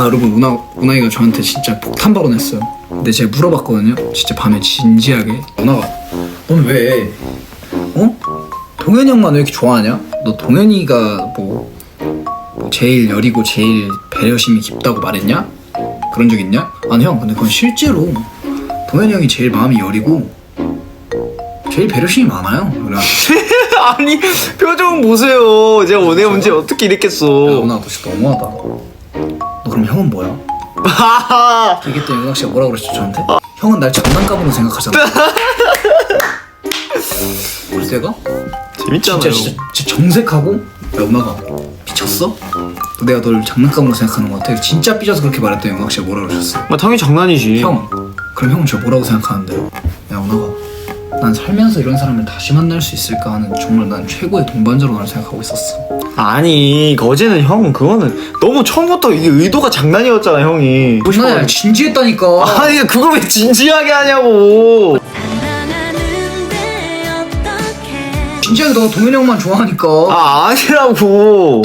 아 여러분 운하, 운하이가 저한테 진짜 폭탄 발언했어요 근데 제가 물어봤거든요 진짜 밤에 진지하게 운하가 넌 왜 어? 동현이 형만 왜 이렇게 좋아하냐? 너 동현이가 뭐, 뭐 제일 여리고 제일 배려심이 깊다고 말했냐? 그런 적 있냐? 아니 형 근데 그건 실제로 동현이 형이 제일 마음이 여리고 제일 배려심이 많아요 그래 아니 표정 보세요. 제가 오늘 문제 어떻게 야 이랬겠어. 운하 너 진짜 너무하다 너 그럼 형은 뭐야? 하하. 얘기했더니 은학 씨가 뭐라 그랬죠 저한테? 형은 날 장난감으로 생각하잖아 그래서 내가 재밌잖아요. 진짜, 진짜, 진짜 정색하고 야 은하가 미쳤어? 내가 널 장난감으로 생각하는 것 같아 진짜 삐져서 그렇게 말했더니 은학 씨가 뭐라 그러셨어요? 뭐 당연히 장난이지. 형 그럼 형은 저 뭐라고 생각하는데요? 야 은하가 난 살면서 이런 사람을 다시 만날 수 있을까 하는 정말 난 최고의 동반자로 날 생각하고 있었어 아니 어제는 형 그거는 너무 처음부터 이게 의도가 장난이었잖아 형이. 은하야 진지했다니까 아니 그걸 왜 진지하게 하냐고. 진지하게 너 동현이 형만 좋아하니까 아 아니라고.